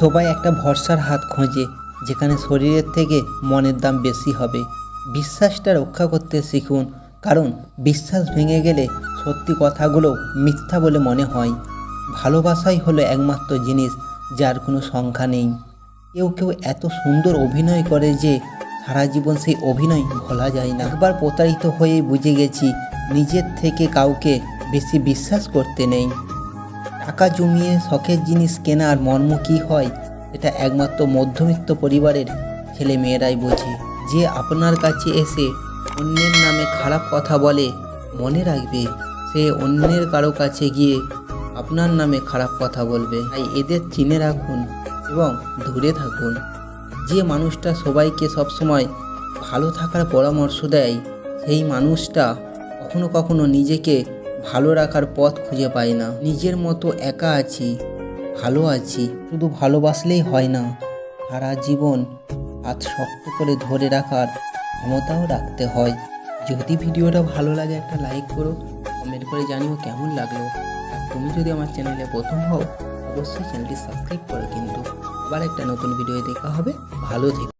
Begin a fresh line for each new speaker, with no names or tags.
সবাই একটা ভরসার হাত খোঁজে, যেখানে শরীরের থেকে মনের দাম বেশি হবে। বিশ্বাসটা রক্ষা করতে শিখুন, কারণ বিশ্বাস ভেঙে গেলে সত্যি কথাগুলো মিথ্যা বলে মনে হয়। ভালোবাসাই হলো একমাত্র জিনিস, যার কোনো সংখ্যা নেই। কেউ কেউ এত সুন্দর অভিনয় করে যে সারা জীবন সেই অভিনয় ভোলা যায় না। একবার প্রতারিত হয়ে বুঝে গেছি, নিজের থেকে কাউকে বেশি বিশ্বাস করতে নেই। টাকা জমিয়ে শখের জিনিস কেনার মর্ম কী হয়, এটা একমাত্র মধ্যবিত্ত পরিবারের ছেলে মেয়েরাই বোঝে। যে আপনার কাছে এসে অন্যের নামে খারাপ কথা বলে, মনে রাখবে সে অন্যের কারও কাছে গিয়ে আপনার নামে খারাপ কথা বলবে। তাই এদের চিনে রাখুন এবং দূরে থাকুন। যে মানুষটা সবাইকে সবসময় ভালো থাকার পরামর্শ দেয়, সেই মানুষটা কখনো কখনো নিজেকে ভালো রাখার পথ খুঁজে পায় না। নিজের মতো একা আছি, ভালো আছি, শুধু ভালোবাসলেই হয় না। সারা জীবন হাত শক্ত করে ধরে রাখার ক্ষমতাও রাখতে হয়। যদি ভিডিওটা ভালো লাগে একটা লাইক করো কমেন্ট করে জানিও কেমন লাগল। আর তুমি যদি আমার চ্যানেলে প্রথম হও, অবশ্যই চ্যানেলটি সাবস্ক্রাইব করো কিন্তু। আবার একটা নতুন ভিডিও দেখা হবে। ভালো থেকো।